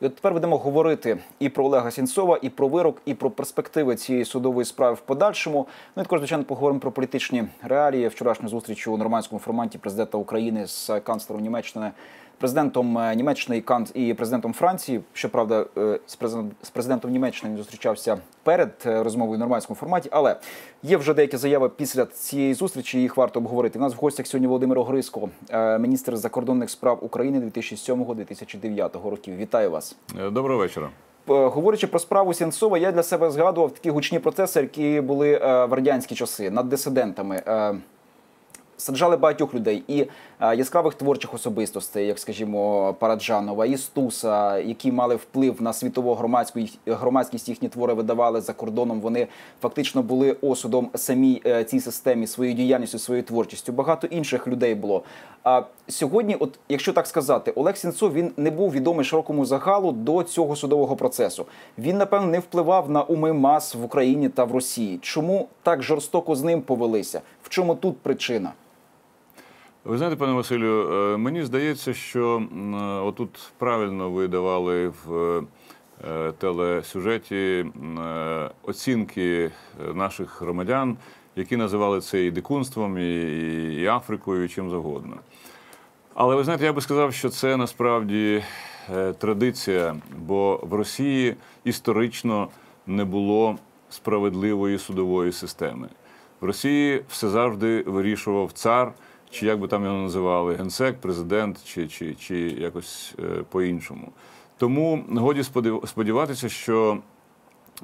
І от тепер будемо говорити і про Олега Сінцова, і про вирок, і про перспективи цієї судової справи в подальшому. Ну і також, звичайно, поговоримо про політичні реалії. Вчорашню зустріч у нормандському форматі президента України з канцлером Німеччини президентом е, Німеччини і президентом Франції. Щоправда, е, з президентом Німеччини він зустрічався перед е, розмовою в нормандському форматі, але є вже деякі заяви після цієї зустрічі. Їх варто обговорити. У нас в гостях сьогодні Володимир Огриско, міністр закордонних справ України 2007-2009 років. Вітаю вас. Доброго вечора. Говорячи про справу Сенцова, я для себе згадував такі гучні процеси, які були в радянські часи над дисидентами саджали багатьох людей і е, яскравих творчих особистостей, як скажімо, Параджанова, і Стуса, які мали вплив на світову громадську громадськість їхні твори видавали за кордоном. Вони фактично були осудом самій е, цій системі своєю діяльністю, своєю творчістю. Багато інших людей було. А сьогодні, от якщо так сказати, Олег Сінцов він не був відомий широкому загалу до цього судового процесу. Він напевно не впливав на уми мас в Україні та в Росії. Чому так жорстоко з ним повелися? В чому тут причина? Ви знаєте, пане Василю, е, мені здається, що отут правильно ви давали в е, телесюжеті е, оцінки наших громадян, які називали це і дикунством, і Африкою, і чим завгодно. Але ви знаєте, я би сказав, що це насправді традиція, бо в Росії історично не було справедливої судової системи. В Росії все завжди вирішував цар чи як би там його називали, генсек, президент, чи чи, чи якось е, по-іншому. Тому годі сподіватися, що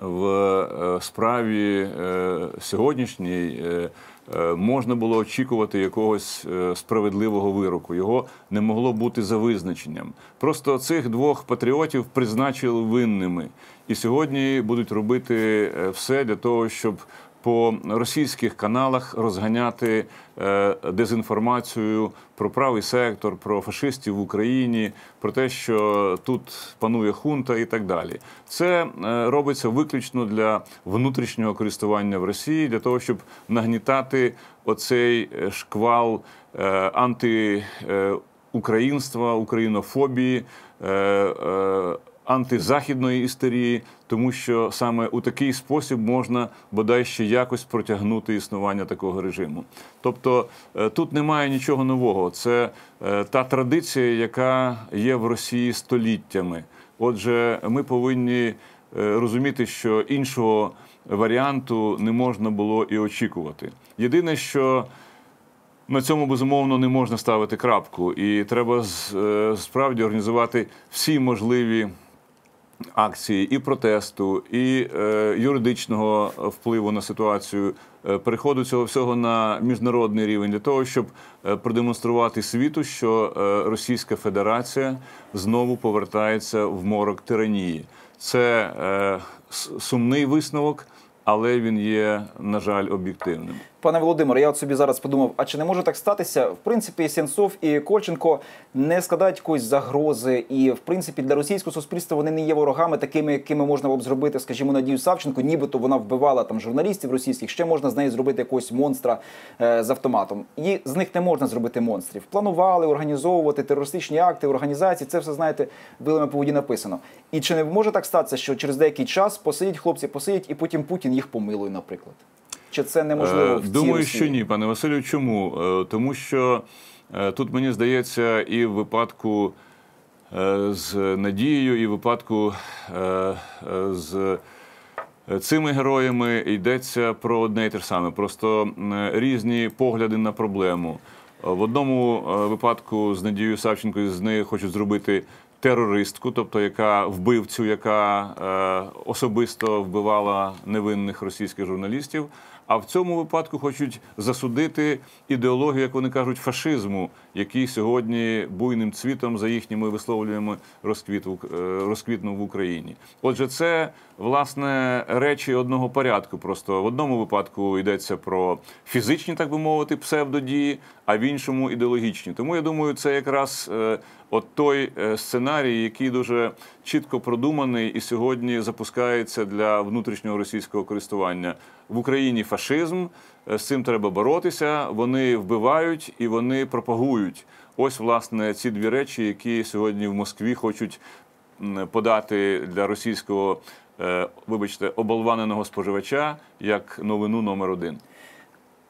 в е, справі е, сьогоднішній можна було очікувати якогось справедливого вироку. Його не могло бути за визначенням. Просто цих двох патріотів призначили винними, і сьогодні будуть робити все для того, щоб по російських каналах розганяти е, дезінформацію про правий сектор, про фашистів в Україні, про те, що тут панує хунта і так далі. Це е, робиться виключно для внутрішнього користування в Росії, для того, щоб нагнітати оцей е, шквал антиукраїнства, українофобії антизахідної істерії, тому що саме у такий спосіб можна бодай ще якось протягнути існування такого режиму. Тобто е, тут немає нічого нового. Це е, та традиція, яка є в Росії століттями. Отже, ми повинні е, розуміти, що іншого варіанту не можна було і очікувати. Єдине, що на цьому безумовно не можна ставити крапку, і треба справді організувати всі можливі акції і протесту, і е, юридичного впливу на ситуацію, е, переходу цього всього на міжнародний рівень для того, щоб е, продемонструвати світу, що е, Російська Федерація знову повертається в морок тиранії. Це е, сумний висновок, але він є, на жаль, об'єктивним. Пане Володимире, я от собі зараз подумав: а чи не може так статися? В принципі, Сенцов і Кольченко не складають якоїсь загрози, і в принципі для російського суспільства вони не є ворогами, такими, якими можна було б зробити, скажімо, Надію Савченко, нібито вона вбивала там журналістів російських. Ще можна з неї зробити якогось монстра е, з автоматом. І з них не можна зробити монстрів. Планували організовувати терористичні акти, організації. Це все знаєте, вилами по воді написано. І чи не може так статися, що через деякий час посидять хлопці, посидять, і потім Путін їх помилує, наприклад? Чи це неможливо? Е, в Думаю, що ні, пане Василю. Чому? Е, тому що е, тут мені здається, і в випадку з Надією, і в випадку з цими героями йдеться про одне і те ж саме, просто різні погляди на проблему. В одному випадку з Надією Савченко з нею хочуть зробити терористку, тобто яка вбивцю, яка особисто вбивала невинних російських журналістів. А в цьому випадку хочуть засудити ідеологію, як вони кажуть, фашизму, який сьогодні буйним цвітом за їхніми висловлюваннями е, розквітнув в Україні. Отже, це власне речі одного порядку. Просто в одному випадку йдеться про фізичні, так би мовити, псевдодії, а в іншому ідеологічні. Тому я думаю, це якраз е, от той е, сценарій, який дуже чітко продуманий і сьогодні запускається для внутрішнього російського користування в Україні. Фашизм е, з цим треба боротися. Вони вбивають і вони пропагують. Ось власне ці дві речі, які сьогодні в Москві хочуть подати для російського, вибачте, оболваненого споживача як новину номер один.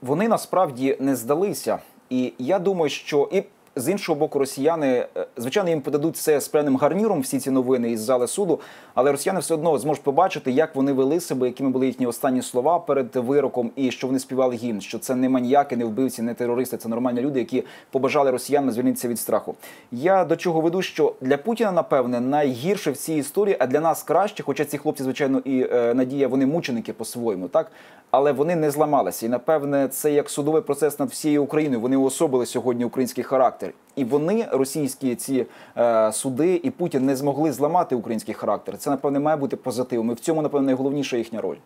вони насправді не здалися. І я думаю, що і з іншого боку, росіяни, е, звичайно, їм подадуть це з певним гарніром всі ці новини із зали суду, але росіяни все одно зможуть побачити, як вони вели себе, якими були їхні останні слова перед вироком, і що вони співали гімн, що це не маньяки, не вбивці, не терористи, це нормальні люди, які побажали росіянам звільнитися від страху. Я до чого веду, що для Путіна, напевне, найгірше в цій історії, а для нас краще, хоча ці хлопці, звичайно, і е, Надія, вони мученики по-своєму, так але вони не зламалися. І напевне, це як судовий процес над всією Україною. Вони уособили сьогодні український характер, і вони, російські ці е, суди і Путін, не змогли зламати український характер. Це напевне має бути позитивом. І в цьому напевне найголовніша їхня роль.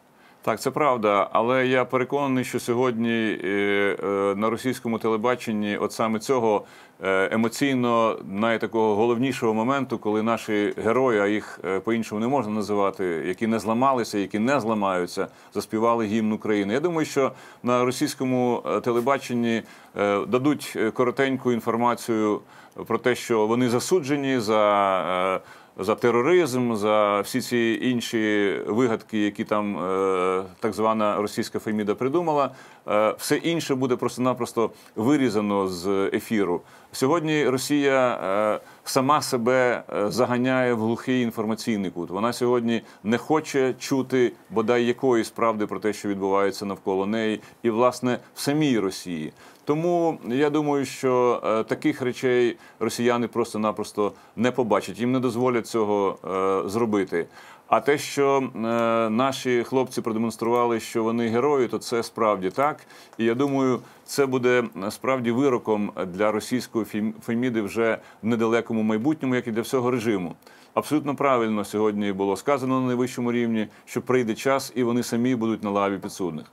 Так, це правда, але я переконаний, що сьогодні е, е, на російському телебаченні, от саме цього е, емоційно най такого головнішого моменту, коли наші герої, а їх по-іншому не можна називати, які не зламалися, які не зламаються, заспівали гімн України. Я думаю, що на російському телебаченні дадуть коротеньку інформацію про те, що вони засуджені за. За тероризм, за всі ці інші вигадки, які там е, так звана російська Феміда придумала. Е, все інше буде просто-напросто вирізано з ефіру. Сьогодні Росія е, сама себе заганяє в глухий інформаційний кут. Вона сьогодні не хоче чути бодай якоїсь правди про те, що відбувається навколо неї, і власне в самій Росії. Тому я думаю, що е, таких речей росіяни просто-напросто не побачать. Їм не дозволять цього е, зробити. А те, що е, наші хлопці продемонстрували, що вони герої, то це справді так. І я думаю, це буде справді вироком для російської фем- феміди вже в недалекому майбутньому, як і для всього режиму. Абсолютно правильно сьогодні було сказано на найвищому рівні, що прийде час, і вони самі будуть на лаві підсудних.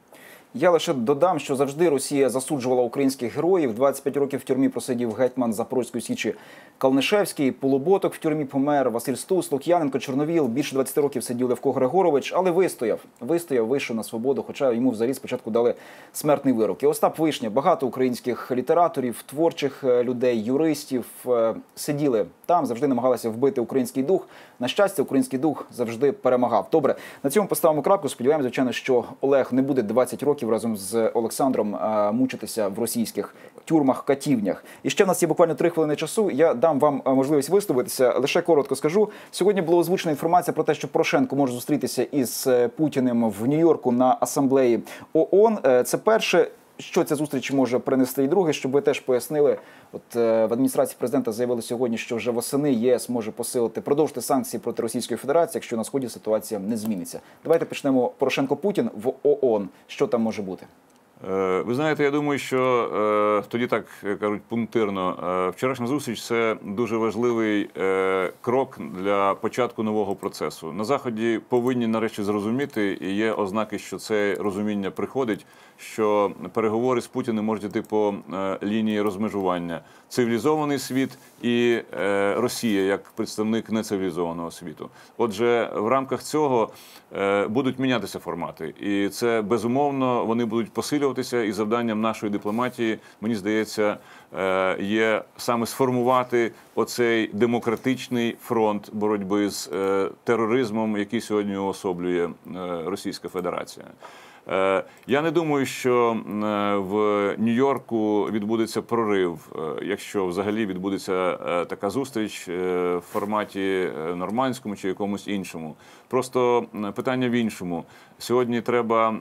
Я лише додам, що завжди Росія засуджувала українських героїв. 25 років в тюрмі просидів гетьман Запорозької січі Калнишевський, Полуботок в тюрмі помер, Василь Стус, Лук'яненко, Чорновіл. Більше 20 років сидів Левко Григорович, але вистояв. Вистояв, вийшов на свободу, хоча йому взагалі спочатку дали смертний вирок. І Остап Вишня, багато українських літераторів, творчих е, людей, юристів е, сиділи там, завжди намагалися вбити український дух. На щастя, український дух завжди перемагав. Добре, на цьому поставимо крапку. Сподіваємося, звичайно, що Олег не буде 20 років разом з Олександром е, мучитися в російських тюрмах, катівнях. І ще в нас є буквально три хвилини часу. Я дам вам е, можливість висловитися. Лише коротко скажу. Сьогодні була озвучена інформація про те, що Порошенко може зустрітися із е, Путіним в Нью-Йорку на асамблеї ООН. Це перше. Що ця зустріч може принести? І друге, щоб ви теж пояснили, от е, в адміністрації президента заявили сьогодні, що вже восени ЄС може посилити продовжити санкції проти Російської Федерації, якщо на сході ситуація не зміниться. Давайте почнемо Порошенко Путін в ООН. Що там може бути? Е, Ви знаєте, я думаю, що е, тоді так кажуть пунктирно. Е, вчорашня зустріч це дуже важливий крок для початку нового процесу. На заході повинні нарешті зрозуміти, і є ознаки, що це розуміння приходить. Що переговори з Путіним можуть йти по лінії розмежування цивілізований світ і Росія як представник нецивілізованого світу. Отже, в рамках цього будуть мінятися формати, і це безумовно вони будуть посилюватися. І завданням нашої дипломатії, мені здається, е, є саме сформувати оцей демократичний фронт боротьби з е, тероризмом, який сьогодні уособлює е, Російська Федерація. Е, Я не думаю, що е, в Нью-Йорку відбудеться прорив, е, якщо взагалі відбудеться така зустріч в форматі нормандському чи якомусь іншому. Просто питання в іншому. Сьогодні треба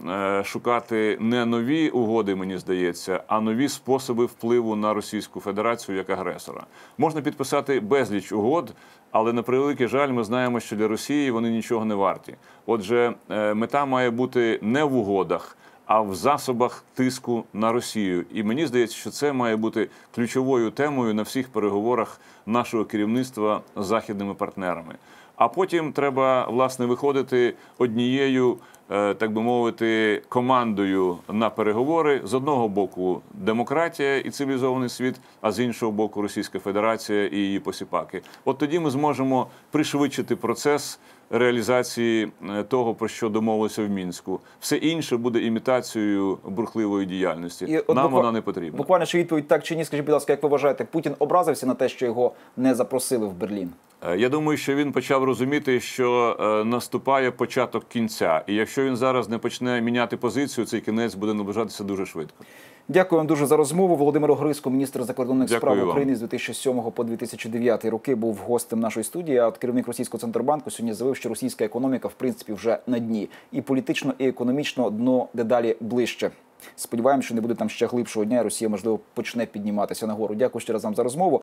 шукати не нові угоди, мені здається, а нові способи впливу на Російську Федерацію як агресора. Можна підписати безліч угод, але на превеликий жаль, ми знаємо, що для Росії вони нічого не варті. Отже, е, мета має бути не в угодах. А в засобах тиску на Росію, і мені здається, що це має бути ключовою темою на всіх переговорах нашого керівництва з західними партнерами. А потім треба власне виходити однією, е, так би мовити, командою на переговори з одного боку демократія і цивілізований світ, а з іншого боку Російська Федерація і її посіпаки. От тоді ми зможемо пришвидшити процес реалізації е, того, про що домовилися в мінську. Все інше буде імітацією бурхливої діяльності. І от Нам буква- вона не потрібна. Буквально ще відповідь так чи ні. Скажіть, будь ласка, як ви вважаєте, Путін образився на те, що його не запросили в Берлін? Е, Я думаю, що він почав розуміти, що е, наступає початок кінця, і якщо він зараз не почне міняти позицію, цей кінець буде наближатися дуже швидко. Дякую вам дуже за розмову. Володимир Огриско, міністр закордонних Дякую справ вам. України з 2007 по 2009 роки, був гостем нашої студії. А от керівник російського центробанку сьогодні заявив, що російська економіка в принципі вже на дні, і політично, і економічно дно дедалі ближче. Сподіваємося, що не буде там ще глибшого дня. і Росія можливо почне підніматися нагору. Дякую ще раз вам за розмову.